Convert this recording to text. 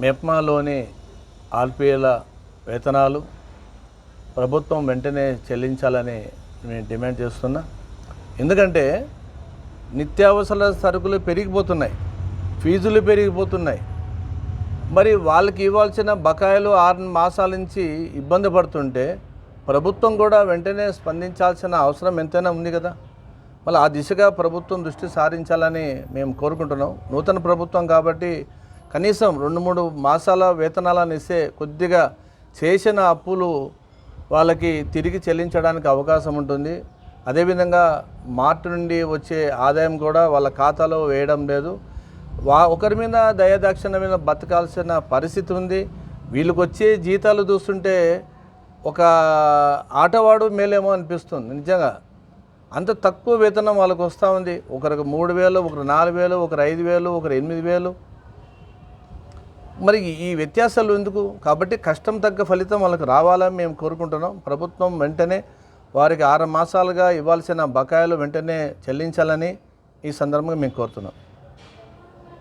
మెప్మాలోని ఆర్పిఎల వేతనాలు ప్రభుత్వం వెంటనే చెల్లించాలని నేను డిమాండ్ చేస్తున్నా. ఎందుకంటే నిత్యావసర సరుకులు పెరిగిపోతున్నాయి ఫీజులు పెరిగిపోతున్నాయి. మరి వాళ్ళకి ఇవ్వాల్సిన బకాయిలు ఆరు మాసాల నుంచి ఇబ్బంది పడుతుంటే ప్రభుత్వం కూడా వెంటనే స్పందించాల్సిన అవసరం ఎంతైనా ఉంది కదా. మళ్ళీ ఆ దిశగా ప్రభుత్వం దృష్టి సారించాలని మేము కోరుకుంటున్నాం. నూతన ప్రభుత్వం కాబట్టి కనీసం రెండు మూడు మాసాల వేతనాలను ఇస్తే కొద్దిగా చేసిన అప్పులు వాళ్ళకి తిరిగి చెల్లించడానికి అవకాశం ఉంటుంది. అదేవిధంగా మార్ట్ నుండి వచ్చే ఆదాయం కూడా వాళ్ళ ఖాతాలో వేయడం లేదు. వా ఒకరి మీద దయాదాక్షిణ మీద బతకాల్సిన పరిస్థితి ఉంది. వీళ్ళకి వచ్చే జీతాలు చూస్తుంటే ఒక ఆటవాడు మేలేమో అనిపిస్తుంది. నిజంగా అంత తక్కువ వేతనం వాళ్ళకు వస్తూ ఉంది. ఒకరికి మూడు వేలు ఒకరు నాలుగు వేలు ఒకరు ఐదు వేలు ఒకరు ఎనిమిది వేలు. మరి ఈ వ్యత్యాసాలు ఎందుకు? కాబట్టి కష్టం తగ్గ ఫలితం వాళ్ళకి రావాలని మేము కోరుకుంటున్నాం. ప్రభుత్వం వెంటనే వారికి ఆరు మాసాలుగా ఇవ్వాల్సిన బకాయిలు వెంటనే చెల్లించాలని ఈ సందర్భంగా మేము కోరుతున్నాం.